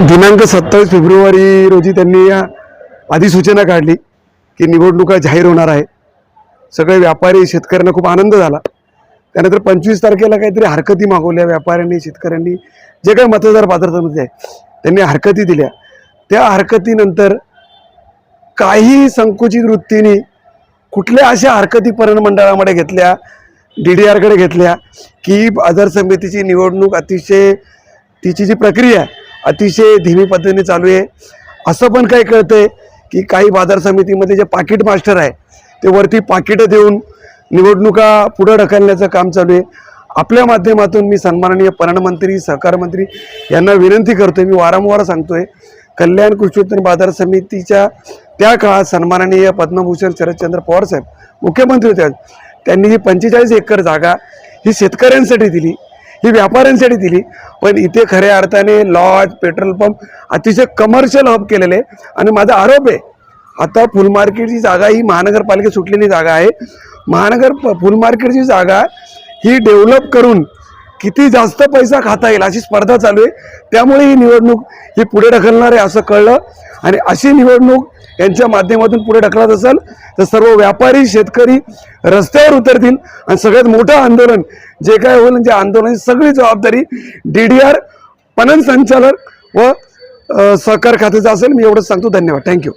दिनांक सत्तावीस फेब्रुवारी रोजी त्यांनी या अधिसूचना काढली की निवडणुका जाहीर होणार आहे सगळे व्यापारी शेतकऱ्यांना खूप आनंद झाला. त्यानंतर पंचवीस तारखेला काहीतरी हरकती मागवल्या व्यापाऱ्यांनी शेतकऱ्यांनी. जे काही मतदार पात्रतेमध्ये आहे त्यांनी हरकती दिल्या. त्या हरकतीनंतर काही संकुचित वृत्तीने कुठल्या अशा हरकती पणन मंडळामध्ये घेतल्या डी डी आरकडे घेतल्या की बाजार समितीची निवडणूक अतिशय तिची जी प्रक्रिया आहे अतिशय धीमी पद्धतीने चालू आहे. असं पण काही कळतंय की काही बाजार समितीमध्ये जे पाकिट मास्टर आहे ते वरती पाकिटं देऊन निवडणुका पुढं ढकलण्याचं काम चालू आहे. आपल्या माध्यमातून मी सन्माननीय पणनमंत्री सहकार मंत्री यांना विनंती करतोय मी वारंवार सांगतोय कल्याण कृषी उत्पन्न बाजार समितीच्या त्या काळात सन्माननीय पद्मभूषण शरदचंद्र पवार साहेब मुख्यमंत्री होते त्यांनी ही पंचेचाळीस एकर जागा ही शेतकऱ्यांसाठी दिली ही व्यापाऱ्यांसाठी दिली. पण इथे खऱ्या अर्थाने लॉज पेट्रोल पंप अतिशय कमर्शियल हब केलेले आणि माझा आरोप आहे आता फुल मार्केटची जागा ही महानगरपालिका सुटलेली जागा आहे. महानगर प- फुल मार्केटची जागा ही डेव्हलप करून किती जास्त पैसा खाता येईल अशी स्पर्धा चालू आहे. त्यामुळे ही निवडणूक ही पुढे ढकलणार आहे असं कळलं. आणि अशी निवडणूक यांच्या माध्यमातून पुढे ढकलत असेल तर सर्व व्यापारी शेतकरी रस्त्यावर उतरतील आणि सगळ्यात मोठं आंदोलन जे काय होईल त्या आंदोलनाची सगळी जबाबदारी डी डी आर पणन संचालक व सहकार खात्याचं असेल. मी एवढंच सांगतो. धन्यवाद. थँक्यू